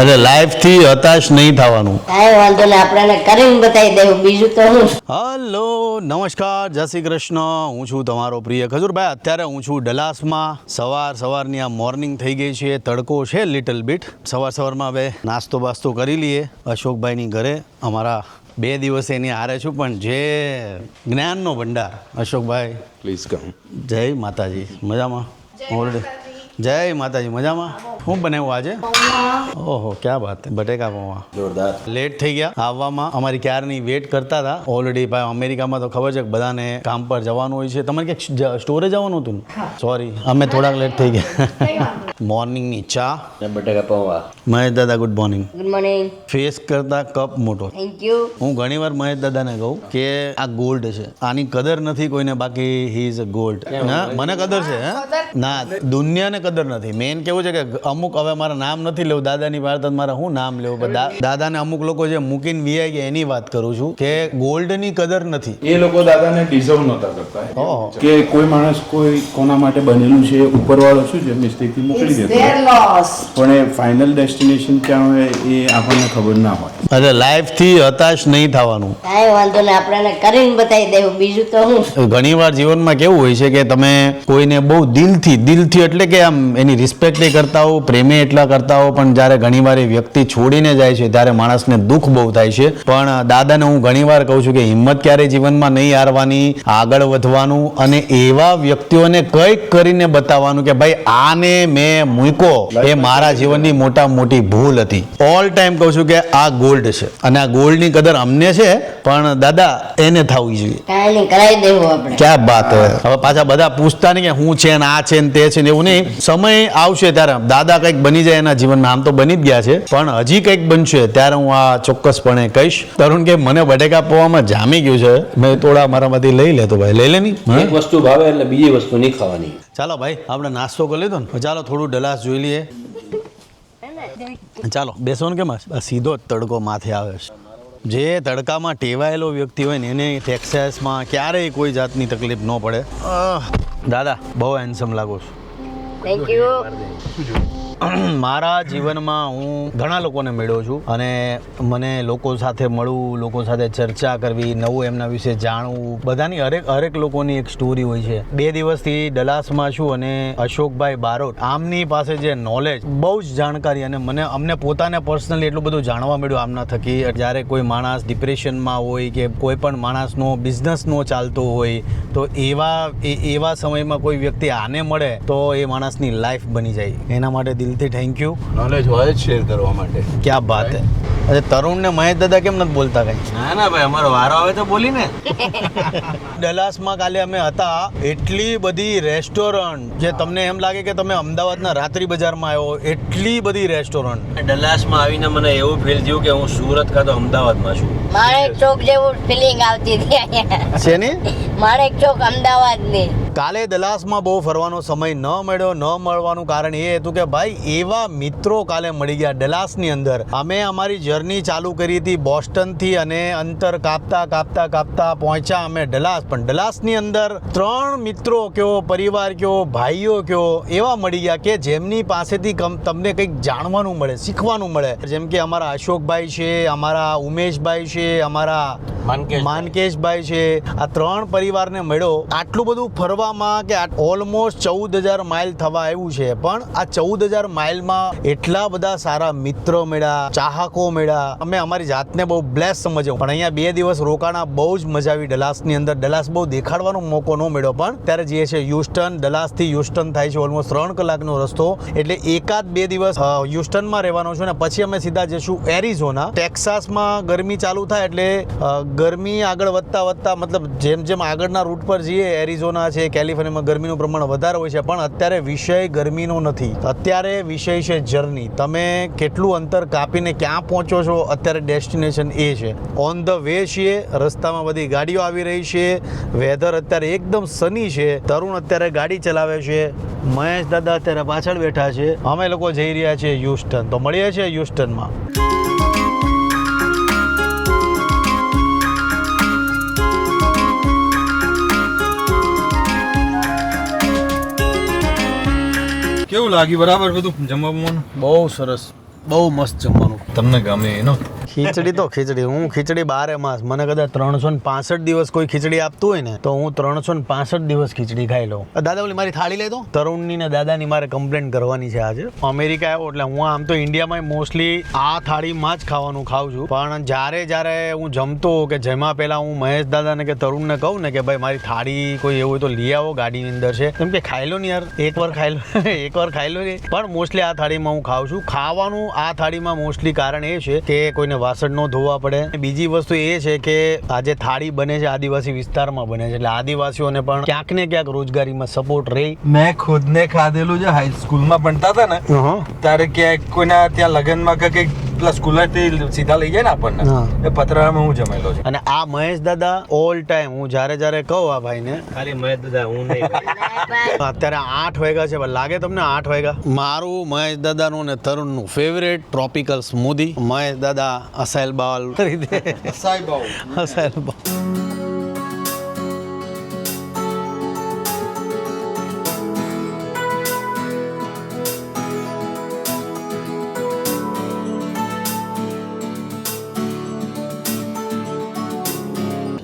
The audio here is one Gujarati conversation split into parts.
અરે લાઈફથી હતાશ નહીં થવાનું. કાંઈ વાંધો નહીં આપણે કરીને બતાવી દેવું. બીજું તો હું હલો નમસ્કાર જય શ્રી કૃષ્ણ. હું છું તમારો પ્રિય ખજુરભાઈ. અત્યારે હું છું ડલાસમાં. સવાર સવારની આ મોર્નિંગ થઈ ગઈ છે તડકો છે લિટલ બીટ સવાર સવારમાં હવે નાસ્તો બાસ્તો કરી લઈએ અશોકભાઈની ઘરે. અમારા બે દિવસ એની હારે છું પણ જે જ્ઞાનનો ભંડાર. અશોકભાઈ. પ્લીઝ કમ જય માતાજી. મજામાં? ઓલરેડી જય માતાજી. મજામાં? શું બનાવ્યું આજે? ઓહો ક્યાં વાત હે? બટેકા પૌવા. જોરદાર. લેટ થઈ ગયા. આવવામાં અમારી ક્યારની વેટ કરતા હતા? ઓલરેડી ભાઈ અમેરિકામાં તો ખબર છે કે બધાને કામ પર જવાનું હોય છે. તમારે ક્યાંક સ્ટોરે જવાનું હતું સોરી અમે થોડાક લેટ થઈ ગયા. મોર્નિંગની ચા. બટેકા પૌવા. મહેશ દાદા good morning good morning face કરતા કપ મોટો. થેન્ક યુ હું ઘણીવાર મહેશ દાદાને કહું કે આ ગોલ્ડ છે. આની કદર નથી કોઈને બાકી હી ઇઝ અ ગોલ્ડ ના મને કદર છે હે? ના દુનિયાને કદર નથી. મેન કેવું છે કે અમુક હવે મારા નામ નથી લેવું દાદાની વાત મારા હું નામ લેવું પણ દાદાને અમુક લોકો જે મૂકીને વીઆઈ ગયા એની વાત કરું છું કે ગોલ્ડની કદર નથી. એ લોકો દાદાને ડિઝર્વ નહોતા કરતા. કે કોઈ માણસ કોઈ કોના માટે બનેલું છે ઉપરવાળો શું છે? મિસ્ટેકથી મોકલી દેતો પણ એ ફાઇનલ ડેસ્ટિનેશન ક્યાં હોય એ આપણને ખબર ના હોય. અરે લાઈફથી હતાશ નહીં થવાનું. કાંઈ વાંધો નહીં આપણે કરીને બતાવી દેવું. બીજું તો હું ઘણીવાર જીવનમાં કેવું હોય છે કે તમે કોઈને બહુ દિલથી દિલથી એટલે કે આમ એની રિસ્પેક્ટ કરતા હો પ્રેમે એટલા કરતા હો પણ જ્યારે ઘણીવાર એ વ્યક્તિ છોડીને જાય છે ત્યારે માણસને દુઃખ બહુ થાય છે. પણ દાદાને હું ઘણીવાર કહું છું કે હિંમત ક્યારેય જીવનમાં નહીં હારવાની આગળ વધવાનું અને એવા વ્યક્તિઓને કંઈક કરીને બતાવવાનું કે ભાઈ આને મેં મૂકો એ મારા જીવનની મોટા મોટી ભૂલ હતી. ઓલ ટાઈમ કહું છું કે આ ગોલ્ડ છે. અને આ ગોલ્ડની કદર અમને છે પણ દાદા એને થવી જોઈએ. ક્યાં વાત હવે પાછા બધા પૂછતા નહીં કે હું છે ને આ છે ને તે છે ને એવું નહીં. સમય આવશે ત્યારે. દાદા કંઈક બની જાય એના જીવનમાં. આમ તો બની જ ગયા છે. પણ હજી કંઈક બનશે ત્યારે હું આ ચોક્કસપણે કહીશ. તરુણ કે મને બટેકા પૌવામાં જામી ગયું છે. મેં થોડા મારામાંથી લઈ લેતો ભાઈ. લઈ લે ની? એક વસ્તુ ભાવે એટલે બીજી વસ્તુ નહીં ખાવાની. ચાલો ભાઈ આપણે નાસ્તો કરી લીધો ને. ચાલો થોડું ડલાસ જોઈ લઈએ. ચાલો બેસો ને કેમ? સીધો જ તડકો માથે આવે છે. જે તડકામાં ટેવાયેલો વ્યક્તિ હોય ને એને ટેક્સાસમાં ક્યારેય કોઈ જાતની તકલીફ ન પડે. દાદા બહુ હેન્સમ લાગો છો. થેન્ક યુ મારા જીવનમાં હું ઘણા લોકોને મળ્યો છું અને મને લોકો સાથે મળવું, લોકો સાથે ચર્ચા કરવી, નવું એમના વિશે જાણવું, બધાની હરેક હરેક લોકોની એક સ્ટોરી હોય છે. બે દિવસથી ડલાસમાં છું અને અશોકભાઈ બારોટ, આમની પાસે જે નોલેજ બહુ જ જાણકારી અને મને, અમને પોતાને પર્સનલી એટલું બધું જાણવા મળ્યું આમના થકી. જ્યારે કોઈ માણસ ડિપ્રેશનમાં હોય કે કોઈ પણ માણસનો બિઝનેસ નો ચાલતો હોય, તો એવા એવા સમયમાં કોઈ વ્યક્તિ આને મળે તો એ માણસની લાઈફ બની જાય. એના માટે દિલથી થેન્ક યુ નોલેજ હોય જ શેર કરવા માટે. ક્યાં વાત હે? અરે તરુણ ને મહેશ દાદા કેમ નથી બોલતા કઈ? ના ના ભાઈ અમારો વારો આવે તો બોલી ને. ડલાસમાં કાલે અમે હતા એટલી બધી રેસ્ટોરન્ટ જે તમને એમ લાગે કે તમે અમદાવાદના રાત્રિ બજારમાં આવ્યો એટલી બધી રેસ્ટોરન્ટ ડલાસમાં આવીને મને એવું ફીલ થયું કે હું સુરત કાં તો અમદાવાદમાં છું. મારે ચોક જેવું ફિલિંગ આવતી હતી શેની? મારે ચોક અમદાવાદની. કાલે દલાસમાં બહુ ફરવાનો સમય ન મળ્યો, ન મળવાનું કારણ એ હતું કે ભાઈ, એવા મિત્રો કાલે મળી ગયા ડલાસની અંદર. અમે અમારી જર્ની ચાલુ કરી હતી બોસ્ટનથી અને અંતર કાપતા કાપતા કાપતા પહોંચ્યા અમે ડલાસ પણ ડલાસની અંદર ત્રણ મિત્રો કયો, પરિવાર કયો, ભાઈઓ કયો, એવા મળી ગયા કે જેમની પાસેથી તમને કંઈક જાણવાનું મળે, શીખવાનું મળે. જેમ કે અમારા અશોકભાઈ છે, અમારા ઉમેશભાઈ છે, અમારા માનકેશભાઈ. છે. આ ત્રણ પરિવારને મળ્યો. આટલું બધું ફરવામાં કે ઓલમોસ્ટ ચૌદ હજાર માઇલ થવા આવ્યું છે. પણ આ ચૌદ હજાર માઇલમાં એટલા બધા સારા મિત્રો મળ્યા, ચાહકો મળ્યા. અમે અમારી જાતને બહુ બ્લેસ સમજ્યો. પણ અહીંયા બે દિવસ રોકાણા બહુ જ મજા આવી ડલાસની અંદર. ડલાસ બહુ દેખાડવાનો મોકો ન મળ્યો. પણ ત્યારે જે છે યુસ્ટન ડલાસથી યુસ્ટન થાય છે ઓલમોસ્ટ ત્રણ કલાકનો રસ્તો. એટલે એકાદ બે દિવસ યુસ્ટનમાં રહેવાનો છું. ને પછી અમે સીધા જઈશું એરિઝોના. ટેક્સાસમાં ગરમી ચાલુ થાય એટલે ગરમી આગળ વધતા વધતા, મતલબ જેમ જેમ આગળના રૂટ પર જઈએ એરિઝોના છે કેલિફોર્નિયામાં ગરમીનું પ્રમાણ વધારે હોય છે, પણ અત્યારે વિષય ગરમીનો નથી. અત્યારે વિષય છે જર્ની તમે કેટલું અંતર કાપીને ક્યાં પહોંચો છો, અત્યારે ડેસ્ટિનેશન એ છે. ઓન ધ વે છીએ, રસ્તામાં બધી ગાડીઓ આવી રહી છે વેધર અત્યારે એકદમ સની છે, તરુણ અત્યારે ગાડી ચલાવે છે મહેશ દાદા અત્યારે પાછળ બેઠા છે. અમે લોકો જઈ રહ્યા છીએ હ્યુસ્ટન તો મળીએ છીએ યુસ્ટનમાં લાગ્યું બરાબર બધું? જમવાનું બહુ સરસ. બહુ મસ્ત જમવાનું. તમને ગમે એનો? ખીચડી તો ખીચડી. હું ખીચડી બારે માસ. મને કદાચ ત્રણસો ને પાસઠ દિવસ કોઈ ખીચડી આપતું હોય ને, તો હું ત્રણસો ને પાસઠ દિવસ ખીચડી ખાઈ લઉં. દાદા ઓલી મારી થાળી લઈ દો. તરુણની ને દાદાની મારે કમ્પ્લેન કરવાની છે આજે. અમેરિકા આવ્યો એટલે હું આમ તો ઇન્ડિયામાં મોસ્ટલી આ થાળીમાં જ ખાવાનું ખાઉં છું. પણ જ્યારે જ્યારે હું જમતો કે જેમાં પહેલા હું મહેશ દાદાને કે તરુણને કહું ને કે ભાઈ, મારી થાળી કોઈ એવું હોય તો લઈ આવો ગાડીની અંદર છે. કેમ કે ખાઈ લો ને યાર. એકવાર ખાઈ લો. એકવાર ખાઈ લો ને. પણ મોસ્ટલી આ થાળીમાં હું ખાઉં છું. ખાવાનું આ થાળીમાં મોસ્ટલી કારણ એ છે કે કોઈને વાસણ ન ધોવા પડે. બીજી વસ્તુ એ છે કે આ જે થાળી બને છે આદિવાસી વિસ્તારમાં બને છે એટલે આદિવાસીઓને પણ ક્યાંક ને ક્યાંક રોજગારીમાં સપોર્ટ રહે. મેં ખુદને ખાધેલું છે હાઈ સ્કૂલમાં ભણતા હતા ને ત્યારે ક્યાંક કોઈના ત્યાં લગ્નમાં કે કંઈક પેલા સ્કૂલથી સીધા લઈ જાય ને આપણને. એ પતરામાં હું જમેલો છું. અને આ મહેશ દાદા ઓલ ટાઈમ હું જ્યારે જ્યારે કહું આ ભાઈને. ખાલી મહેશ દાદા હું નહીં અત્યારે આઠ વાગ્યા છે પણ લાગે તમને આઠ વાગ્યા? મારું મહેશ દાદાનું ને તરુણનું ફેવરેટ ટ્રોપિકલ સ્મૂધી મહેશ દાદા અસાઇલ બાવલ. કરી દે અસાઇલ બાલ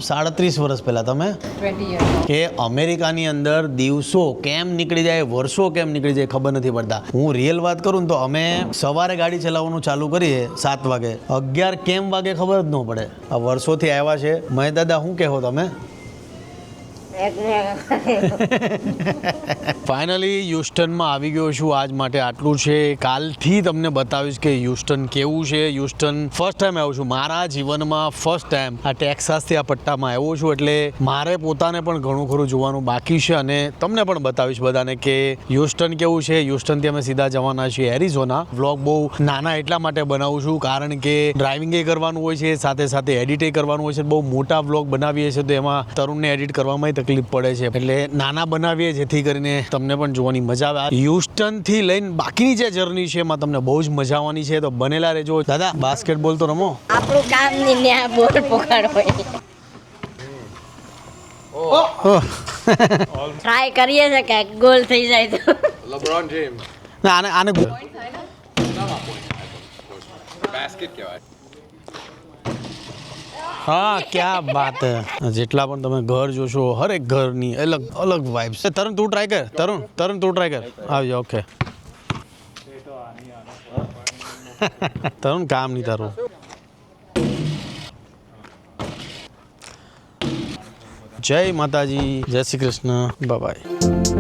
સાડત્રીસ વર્ષ પહેલા તમે? કે અમેરિકાની અંદર દિવસો કેમ નીકળી જાય વર્ષો કેમ નીકળી જાય ખબર નથી પડતા. હું રિયલ વાત કરું ને તો અમે સવારે ગાડી ચલાવવાનું ચાલુ કરીએ સાત વાગે. અગિયાર કેમ વાગે ખબર જ ન પડે. આ વર્ષોથી આવ્યા છે. મય દાદા શું કહેવો તમે? ફાઇનલી યુસ્ટનમાં આવી ગયો છું. આજ માટે આટલું છે. કાલથી તમને બતાવીશ કે યુસ્ટન કેવું છે. યુસ્ટન ફર્સ્ટ ટાઈમ આવ્યો છું. મારા જીવનમાં ફર્સ્ટ ટાઈમ આ ટેક્સાસથી આ પટ્ટામાં આવ્યો છું એટલે મારે પોતાને પણ ઘણું ખરું જોવાનું બાકી છે અને તમને પણ બતાવીશ બધાને કે યુસ્ટન કેવું છે. યુસ્ટનથી અમે સીધા જવાના છીએ એરિઝોના વ્લોગ બહુ નાના એટલા માટે બનાવું છું, કારણ કે ડ્રાઇવિંગ કરવાનું હોય છે, સાથે સાથે એડિટે કરવાનું હોય છે. બહુ મોટા વ્લોગ બનાવીએ છીએ તો એમાં તરુણને એડિટ કરવામાં તકલીફ પડે છે. એટલે નાના બનાવીએ જેથી કરીને તમને પણ જોવાની મજા આવે. હ્યુસ્ટનથી લઈને બાકીની જે જર્ની છે એમાં તમને બહુ જ મજા આવવાની છે. તો બનેલા રહેજો. દાદા બાસ્કેટબોલ તો રમો. આપણું કામ નહીં ને બોલ પકડો ટ્રાય કરીએ છે કે ગોલ થઈ જાય તો. ના આને આને હા, ક્યાં વાત હે? જેટલા પણ તમે ઘર જોશો, હરેક ઘરની અલગ અલગ વાઇબ્સ તરુણ, તું ટ્રાય કર. તરુણ તરુણ, તું ટ્રાય કર. આવજો ઓકે તરુણ, કામ નહીં તારું. જય માતાજી, જય શ્રી કૃષ્ણ. બાય